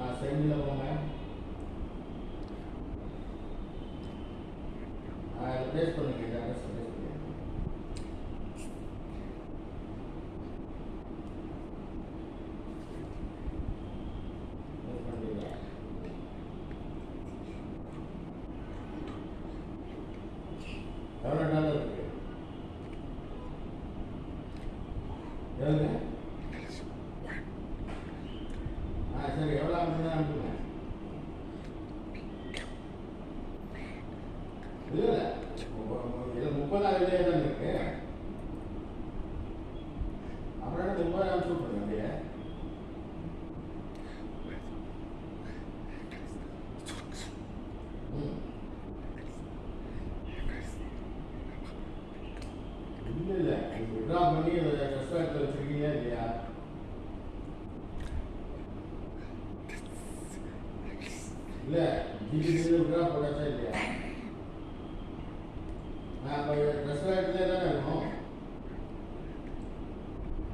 सही मिला हुआ है प्रेस पर नहीं जाकर प्रेस Yeah. சரி எவ்வளோ அனுப்புங்க அனுப்புங்க இல்லை இல்லை. முப்பதாயிரம் தான் இருக்கு? அப்புறம் என்ன முப்பதாயிரம் அனுப்பிச்சு விட்ருங்க அப்படியே. இல்லை இல்லை. விட்ரா பண்ணி இல்லை ஜிபிசியில் விட்ரா இல்லையா? நான் இப்போ ரெஸ்டாரண்ட்லேயே தானே இருக்கணும்?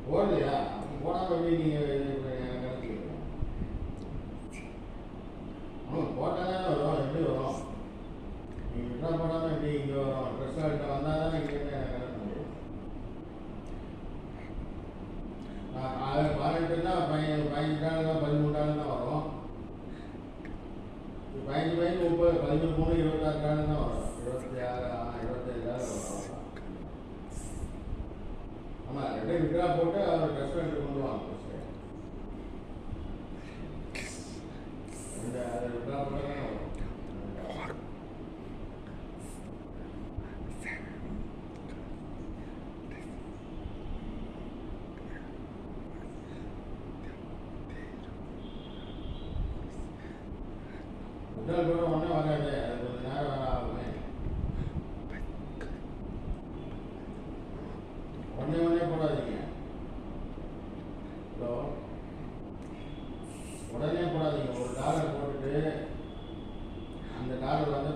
போடலையா? போடாமல் எப்படி நீங்கள் கணக்கு ஆமாம் போட்டால் தானே வரும். எப்படி வரும்? நீங்கள் விட்ரா போடாமல் எப்படி இங்கே வரும்? வந்தால் தானே இங்கே முடியும். பதினஞ்சு பதினஞ்சு நாள் தான் பதிமூணு நாள் தான் வரும் பதினஞ்சு பதினஞ்சு முப்பது பதிமூணு மூணு இருபத்தாறு நாள் தான் வரும். இருபத்தி ஆறு ஆ, வரும். ஆமாம் ரெண்டே விட்ரா போட்டு அவர் ரெஸ்டாரண்ட் கொண்டு வாங்க விட்ரா போட்டால் கூட ஒன்றே வராது. அது கொஞ்ச நேரம் வேலை ஆகுமே. உடனே உடனே போடாதீங்க. ஹலோ? உடனே போடாதீங்க. ஒரு டாலர் போட்டுட்டு அந்த டாலர் வந்து